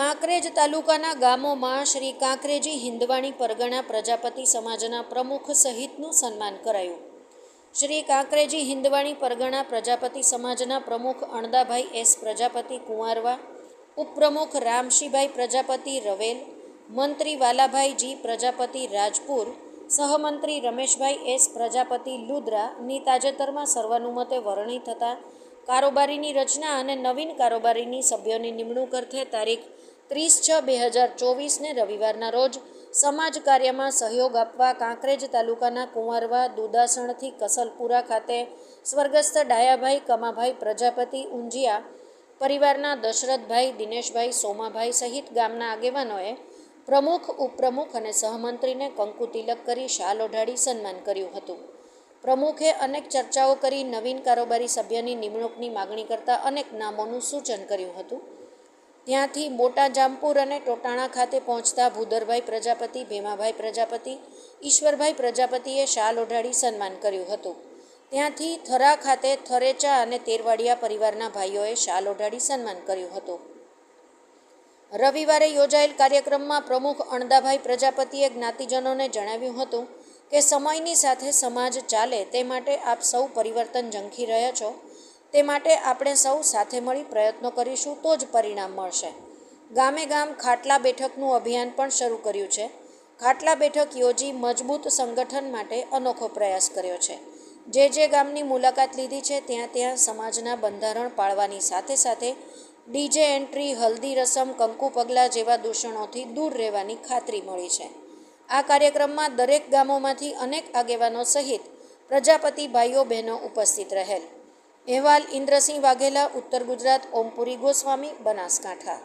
કાંકરેજ તાલુકાના ગામોમાં શ્રી કાંકરેજી હિંદવાણી પરગણા પ્રજાપતિ સમાજના પ્રમુખ સહિતનું સન્માન કરાયું. શ્રી કાંકરેજી હિંદવાણી પરગણા પ્રજાપતિ સમાજના પ્રમુખ અણદાભાઈ એસ પ્રજાપતિ કુંવારવા, ઉપપ્રમુખ રામશીભાઈ પ્રજાપતિ રવેલ, મંત્રી વાલાભાઈ જી પ્રજાપતિ રાજપુર, સહમંત્રી રમેશભાઈ એસ પ્રજાપતિ લુદ્રાની તાજેતરમાં સર્વાનુમતે વરણી થતાં કારોબારીની રચના અને નવીન કારોબારીની સભ્યોની નિમણૂક અર્થે તારીખ ત્રીસ છ બે હજાર ચોવીસને રવિવારના રોજ સમાજ કાર્યમાં સહયોગ આપવા કાંકરેજ તાલુકાના કુંવરવા દુદાસણથી કસલપુરા ખાતે સ્વર્ગસ્થ ડાયાભાઈ કમાભાઈ પ્રજાપતિ ઊંઝિયા, પરિવારના દશરથભાઈ, દિનેશભાઈ, સોમાભાઈ સહિત ગામના આગેવાનોએ પ્રમુખ, ઉપપ્રમુખ અને સહમંત્રીને કંકુ તિલક કરી શાલ ઓઢાડી સન્માન કર્યું હતું. પ્રમુખે અનેક ચર્ચાઓ કરી નવીન કારોબારી સભ્યની નિમણૂકની માગણી કરતા અનેક નામોનું સૂચન કર્યું હતું. ત્યાંથી મોટા જામપુર અને ટોટાણા ખાતે પહોંચતા ભૂદરભાઈ પ્રજાપતિ, ભીમાભાઈ પ્રજાપતિ, ઈશ્વરભાઈ પ્રજાપતિએ શાલ ઓઢાડી સન્માન કર્યું હતું. ત્યાંથી થરા ખાતે થરેચા અને તેરવાડિયા પરિવારના ભાઈઓએ શાલ ઓઢાડી સન્માન કર્યું હતું. રવિવારે યોજાયેલ કાર્યક્રમમાં પ્રમુખ અણદાભાઈ પ્રજાપતિએ જ્ઞાતિજનોને જણાવ્યું હતું કે, સમયની સાથે સમાજ ચાલે તે માટે આપ સૌ પરિવર્તન ઝંખી રહ્યા છો. તે માટે આપણે સૌ સાથે મળી પ્રયત્નો કરીશું તો જ પરિણામ મળશે. ગામે ગામ ખાટલા બેઠકનું અભિયાન પણ શરૂ કર્યું છે. ખાટલા બેઠક યોજી મજબૂત સંગઠન માટે અનોખો પ્રયાસ કર્યો છે. જે જે ગામની મુલાકાત લીધી છે ત્યાં ત્યાં સમાજના બંધારણ પાળવાની સાથે સાથે ડીજે એન્ટ્રી, હલ્દી રસમ, કંકુ પગલાં જેવા દૂષણોથી દૂર રહેવાની ખાતરી મળી છે. આ કાર્યક્રમમાં દરેક ગામોમાંથી અનેક આગેવાનો સહિત પ્રજાપતિ ભાઈઓ બહેનો ઉપસ્થિત રહેલ. અહેવાલ ઇન્દ્રસિંહ વાઘેલા ઉત્તર ગુજરાત ઓમપુરી ગોસ્વામી બનાસકાંઠા.